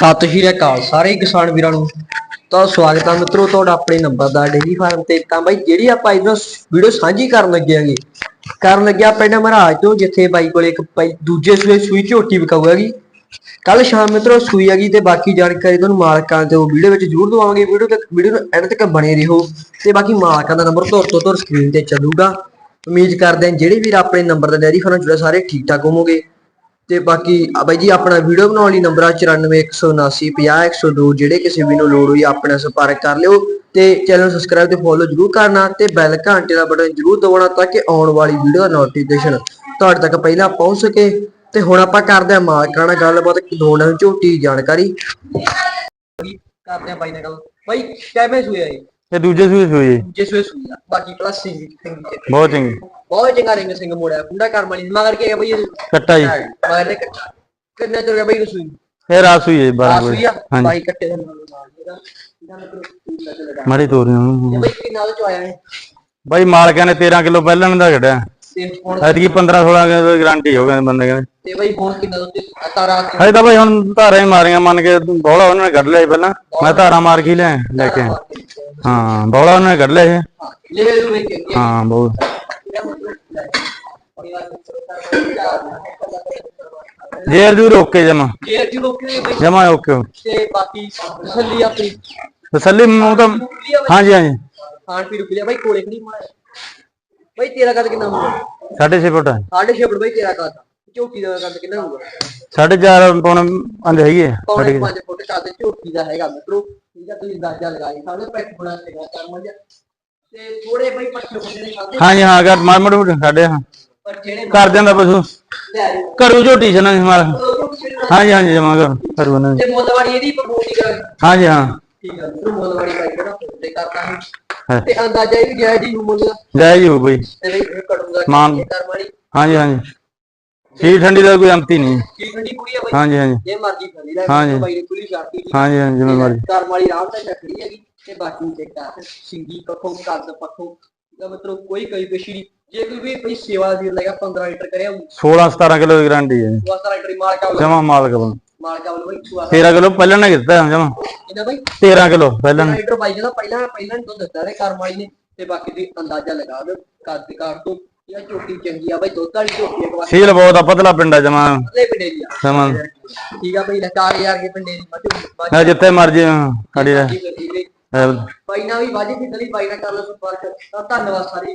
ਸਤਿ ਸ਼੍ਰੀ ਅਕਾਲ ਸਾਰੇ ਕਿਸਾਨ ਵੀਰਾਂ ਨੂੰ। ਤਾਂ ਸਵਾਗਤ ਹੈ ਮਿੱਤਰੋ ਤੁਹਾਡਾ ਆਪਣੇ ਨੰਬਰ ਦਾ ਡੇਰੀ ਫਾਰਮ ਤੇ। ਤਾਂ ਬਾਈ, ਜਿਹੜੀ ਆਪਾਂ ਇਹਨਾਂ ਵੀਡੀਓ ਸਾਂਝੀ ਕਰਨ ਲੱਗੇ ਆਂਗੇ ਕਰਨ ਲੱਗਿਆ ਪਿੰਡ ਮਹਾਰਾਜ ਤੋਂ, ਜਿੱਥੇ ਬਾਈ ਕੋਲੇ ਇੱਕ ਬਾਈ ਦੂਜੇ ਸੂਏ ਸੂਈ ਝੋਟੀ ਵਿਕਾਊ ਹੈਗੀ। ਕੱਲ ਸ਼ਾਮ ਮਿੱਤਰੋ ਸੂਈ ਹੈਗੀ ਤੇ ਬਾਕੀ ਜਾਣਕਾਰੀ ਤੁਹਾਨੂੰ ਮਾਲਕਾਂ ਤੇ ਉਹ ਵੀਡੀਓ ਵਿੱਚ ਜ਼ਰੂਰ ਦਵਾਂਗੇ। ਵੀਡੀਓ ਤੱਕ ਵੀਡੀਓ ਨੂੰ ਐਂਡ ਤੱਕ ਬਣੇ ਰਹੋ ਤੇ ਬਾਕੀ ਮਾਲਕਾਂ ਦਾ ਨੰਬਰ ਧੁਰ ਤੋਂ ਸਕਰੀਨ ਤੇ ਚੱਲੂਗਾ। ਉਮੀਦ ਕਰਦੇ ਹਾਂ, ਜਿਹੜੇ ਵੀਰ ਆਪਣੇ ਨੰਬਰ ਦਾ ਡੈਰੀ ਫਾਰਮ ਜੁੜੇ ਸਾਰੇ ਠੀਕ ਠਾਕ ਹੋਵੋਗੇ। ਤੇ ਬਾਕੀ, ਆ ਬਾਈ ਜੀ, ਆਪਣਾ ਵੀਡੀਓ ਬਣਾਉਣ ਲਈ ਨੰਬਰ ਆ 9417950102 ਜਿਹੜੇ ਕਿਸੇ ਵੀ ਨੂੰ ਲੋੜ ਹੋਈ ਆਪਣੇ ਸੰਪਰਕ ਕਰ ਲਿਓ ਤੇ ਚੈਨਲ ਨੂੰ ਸਬਸਕ੍ਰਾਈਬ ਤੇ ਫੋਲੋ ਜਰੂਰ ਕਰਨਾ ਤੇ ਬੈਲ ਘੰਟੇ ਦਾ ਬਟਨ ਜਰੂਰ ਦਬਾਉਣਾ ਤਾਂ ਕਿ ਆਉਣ ਵਾਲੀ ਵੀਡੀਓ ਦਾ ਨੋਟੀਫਿਕੇਸ਼ਨ ਤੁਹਾਡੇ ਤੱਕ ਪਹਿਲਾਂ ਪਹੁੰਚ ਸਕੇ। ਤੇ ਹੁਣ ਆਪਾਂ ਕਰਦੇ ਆ ਮਾਲਕਾਂ ਨਾਲ ਗੱਲਬਾਤ ਦੋ ਝੋਟੀ ਜਾਣਕਾਰੀ। ਕਰਦੇ ਆ ਬਾਈ ਨਾਲ ਗੱਲ। ਬਾਈ, ਕਿਵੇਂ ਸੂਏ ਆਏ ਇਹ ਦੂਜੇ ਸੂਏ ਸੂਏ ਜੀ। ਜਿਸ ਵੇ ਸੂਈ ਆ ਬਾਕੀ ਪਲੱਸ ਸਿੰਘ ਬਹੁਤ ਚੰਗੀ। ਬਹੁਤ ਚੰਗਾ ਰਿੰਗ ਸਿੰਘ ਮੋੜਿਆ ਕੁੰਡਾ ਕਰਮ ਵਾਲੀ ਮਗਰ ਕੇ ਬਈ ਕੱਟਾ ਜੀ। ਮਗਰ ਦੇ ਕੱਟਾ। ਕਿੰਨੇ ਚਿਰ ਗਿਆ ਬਈ ਨੂੰ ਸੂਈ ਇਹ ਰਾਤ ਸੂਈ ਹੈ 12 ਸੂਈ ਵਜੇ ਆ? ਹਾਂਜੀ। ਬਾਈ ਕੱਟੇ ਦਾ ਨਾਲ ਮਾੜੀ ਤੋਰੀ ਨੂੰ ਬਈ ਕਿੰਨਾ ਤੋਂ ਆਇਆ ਹੈ ਬਾਈ ਮਾਲਕਾਂ ਨੇ 13 ਕਿਲੋ ਪਹਿਲਾਂ ਦਾ ਕੱਢਿਆ। ਤੇ ਹੁਣ 15 16 ਦੀ ਗਾਰੰਟੀ ਹੋ ਗਈ ਬੰਦੇ ਕਹਿੰਦੇ ਤੇ ਬਾਈ ਹੁਣ ਕਿੰਨਾ ਤੁਸੀਂ ਤਾਰਾ ਹਜੇ ਤਾਂ ਬਾਈ ਹੁਣ ਧਾਰਾਂ ਹੀ ਮਾਰੀਆਂ ਮੰਨ ਕੇ ਬੋਲਾ ਉਹਨਾਂ ਨੇ ਕੱਢ ਲਿਆ ਪਹਿਲਾਂ। ਮੈਂ ਧਾਰਾਂ ਮਾਰ ਕੇ ਹੀ ਲੈ ਕੇ ਹਾਂ ਬੋਲਾ ਉਹਨਾਂ ਨੇ ਕੱਢ ਲਿਆ ਸੀ। ਲੈ ਲੈ ਲੈ ਕੇ ਹਾਂ ਬਹੁਤ। ਜੇਰ ਜੂਰ ਓਕੇ ਜਮਾ। ਜੇ ਜੀ ਲੋਕੇ ਬਾਈ। ਜਮਾ ਓਕੇ ਤੇ ਬਾਕੀ ਤਸੱਲੀ ਆਪਣੀ। ਤਸੱਲੀ ਮੈਨੂੰ ਤਾਂ ਹਾਂਜੀ ਹਾਂਜੀ। ਖਾਣ ਪੀਣ ਪੀ ਲਿਆ ਬਾਈ ਕੋਲੇ ਖੜੀ ਮਾਰ ਬਾਈ ਤੇਰਾ ਕਦ ਕਿੰਨਾ ਮੁੰਡਾ 6.5 ਫੁੱਟ। ਸਾਢੇ ਛੇ ਫੁੱਟ ਬਈ ਤੇਰਾ ਕਰਦਾ ਝੋਟੀ ਦਾ ਕੱਦ ਕਿੰਨਾ ਹੋਊਗਾ? 4.5 ਪੌਣ ਅੰਦ ਹੈਗੀ ਹੈ 5 ਫੁੱਟ ਸਾਢੇ ਝੋਟੀ ਦਾ ਹੈਗਾ ਮਿੱਤਰੋ। ਠੀਕ ਆ ਤੁਸੀਂ ਅੰਦਾਜ਼ਾ ਲਗਾਈ ਸਾਡੇ ਪੈਟ ਬਣਾ ਲੇਗਾ ਕਰਮ ਜਿਹਾ। ਤੇ ਥੋੜੇ ਬਈ ਪੱਠੇ ਪੁੱਠੇ ਨੇ ਖਾਦੇ ਹਾਂਜੀ ਹਾਂ ਘਰ ਮਾੜ ਮੜ ਸਾਡੇ ਹਾਂ ਪਰ ਜਿਹੜੇ ਕਰ ਜਾਂਦਾ ਪਸ਼ੂ। ਲੈ ਆਏ ਹੋ। ਘਰੂ ਝੋਟੀ ਮਾਰ ਉਹ ਝੋਟੀ ਦੇ ਨਾਲ ਜਮਾ ਕਰ ਘਰੂ ਨੇ। ਤੇ ਮੁੱਲ ਇਹਦੀ ਪ੍ਰਮੋਟ ਹੀ ਕਰਾਂਗੇ ਹਾਂਜੀ ਹਾਂ। ਠੀਕ ਹੈ ਮਿੱਤਰੋ ਬਾਈ ਜਿਹੜਾ ਤੇ ਕਰਦਾ ਹੈ ਤੇ ਅੰਦਾਜ਼ਾ ਇਹ ਵੀ ਜਾਇਜ਼ ਹੀ ਮੁੱਲ। ਦਾ ਜੈ ਜੀ ਹੋ ਬਈ। ਤੇ ਬਈ ਇਹ ਕਟੂਗਾ ਮਾਨ। ਕਰਮ ਵਾਲੀ। ਹਾਂਜੀ ਹਾਂਜੀ। ਸੀ ਠੰਡੀ ਦਾ ਕੋਈ ਅੰਤ ਹੀ ਨਹੀਂ। ਕੀ ਠੰਡੀ ਕੁੜੀ ਆ ਬਈ। ਹਾਂਜੀ ਹਾਂਜੀ। ਜੇ ਮਰਜ਼ੀ ਫੜੀ ਲੈ ਹਾਂਜੀ। ਬਾਈ ਨੇ ਕੁੜੀ ਛਾਤੀ ਹਾਂਜੀ ਹਾਂਜੀ ਜਿਵੇਂ ਮਰਜ਼ੀ। ਕਰਮ ਵਾਲੀ ਰਾਮ ਤਾਂ ਚੱਕਰੀ ਹੈਗੀ। ਤੇ ਬਾਕੀ ਚੈੱਕ ਕਰ। ਸਿੰਗੀ ਪੱਖੋਂ ਕੱਦ ਪੱਖੋਂ। ਦਾ ਮਤਲਬ ਕੋਈ ਕਈ ਪੇਸ਼ੀ ਜੇ ਕੋਈ ਵੀ ਕੋਈ ਸੇਵਾ ਦੀ ਲਗਾ 15 ਲੀਟਰ ਕਰਿਆ 16 17 ਕਿਲੋ ਦੀ ਗਾਰੰਟੀ ਹੈ ਵਾਸਤਾ ਲੀਟਰ ਮਾਲਕਾ ਵੱਲੋਂ ਜਮਾ ਮਾਲਕ ਬਣ ਮਾਲਕਾ ਵੱਲੋਂ ਬਈ ਛੁਆ 13 ਕਿਲੋ ਪਹਿਲਾਂ ਨੇ ਕੀਤਾ ਜਮਾ ਇਹਦਾ ਬਈ 13 ਕਿਲੋ ਪਹਿਲਾਂ ਨੇ। ਲੀਟਰ ਬਾਈ ਜਿਹੜਾ ਪਹਿਲਾਂ ਪਹਿਲਾਂ ਤੋਂ ਦਿੱਤਾ ਰੇ ਕਰਮ ਵਾਲੀ ਨੇ। ਤੇ ਬਾਕੀ ਦੀ ਅੰਦਾਜ਼ਾ ਲਗਾ ਦਿਓ ਕੱਦ ਕਾਰ ਤੋਂ। ਇਹ ਝੋਟੀ ਚੰਗੀ ਆ ਬਈ ਦੁੱਧ ਵਾਲੀ ਝੋਟੀ ਇੱਕ ਵਾਰ। ਸੀਲ ਬਹੁਤ ਆ ਪਤਲਾ ਪਿੰਡਾ ਜਮਾ। ਅਗਲੇ ਪਿੰਡੇ ਦੀ ਆ। ਜਮਾ। ਠੀਕ ਆ ਬਈ ਲਕਾਰ ਯਾਰ ਕੇ ਪਿੰਡੇ ਦੀ ਮੱਝ ਮੈਂ ਜਿੱਥੇ ਮਰਜ਼ੀ ਖੜੀ ਰਹਿ। ਬਾਈ ਹੈ। ਨਾਲ ਵੀ ਵਾਜੀ ਦੀ ਦਲੀ ਬਾਈ ਨਾਲ ਕਰ ਲਓ ਸੰਪਰਕ ਧੰਨਵਾਦ ਸਾਰੇ।